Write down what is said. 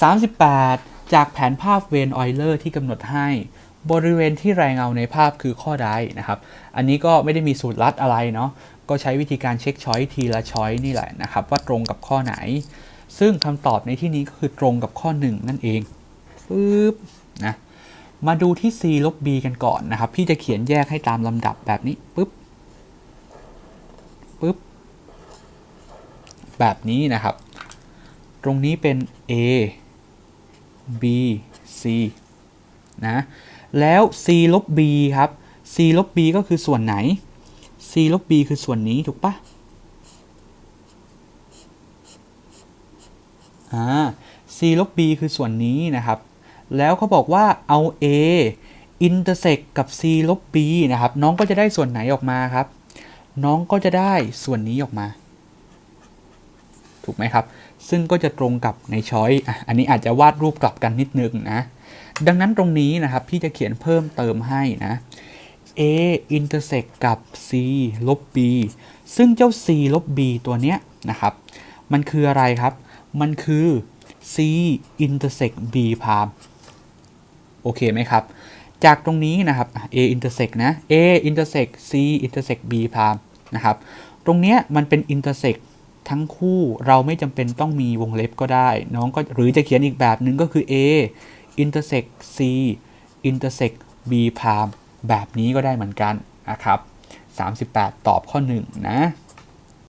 38 จากแผนภาพเวนออยเลอร์ที่กำหนดให้ บริเวณที่แรงเงาในภาพคือข้อใดนะครับ อันนี้ก็ไม่ได้มีสูตรลัดอะไรเนาะก็ใช้วิธีการเช็คช้อยทีละช้อยนี่แหละนะครับ ว่าตรงกับข้อไหน ซึ่งคำตอบในที่นี้ก็คือตรงกับข้อ 1 นั่นเองปึ๊บนะมาดูที่ c ลบ b กันก่อนนะครับ พี่จะเขียนแยกให้ตามลำดับแบบนี้ปึ๊บปึ๊บแบบนี้นะครับ ตรงนี้เป็น a b c นะแล้ว c ลบ b ครับ c ลบ b ก็คือส่วนไหน c ลบ b คือส่วนนี้ถูกปะอ่า c ลบ b คือส่วนนี้นะครับ แล้วเขาบอกว่าเอา a intersect กับ c ลบ b นะครับ น้องก็จะได้ส่วนไหนออกมาครับ น้องก็จะได้ส่วนนี้ออกมา ถูกไหมครับ ซึ่งก็จะตรงกับในช้อยอันนี้อาจจะวาดรูปกลับกันนิดนึงนะ ดังนั้นตรงนี้นะครับพี่จะเขียนเพิ่มเติมให้นะ a intersect กับ c ลบ b ซึ่งเจ้า c ลบ b ตัวเนี้ยนะครับ มันคืออะไรครับ มันคือ c intersect b พามโอเคไหมครับ จากตรงนี้นะครับ a intersect นะ a intersect c intersect b พามนะครับ ตรงเนี้ยมันเป็น intersect ทั้งคู่เราไม่จำเป็นต้องมีวงเล็บก็ได้ น้องก็หรือจะเขียนอีกแบบหนึ่งก็คือ a intersect c intersect b พามแบบนี้ก็ได้เหมือนกันนะครับ 38 ตอบข้อ 1 นะ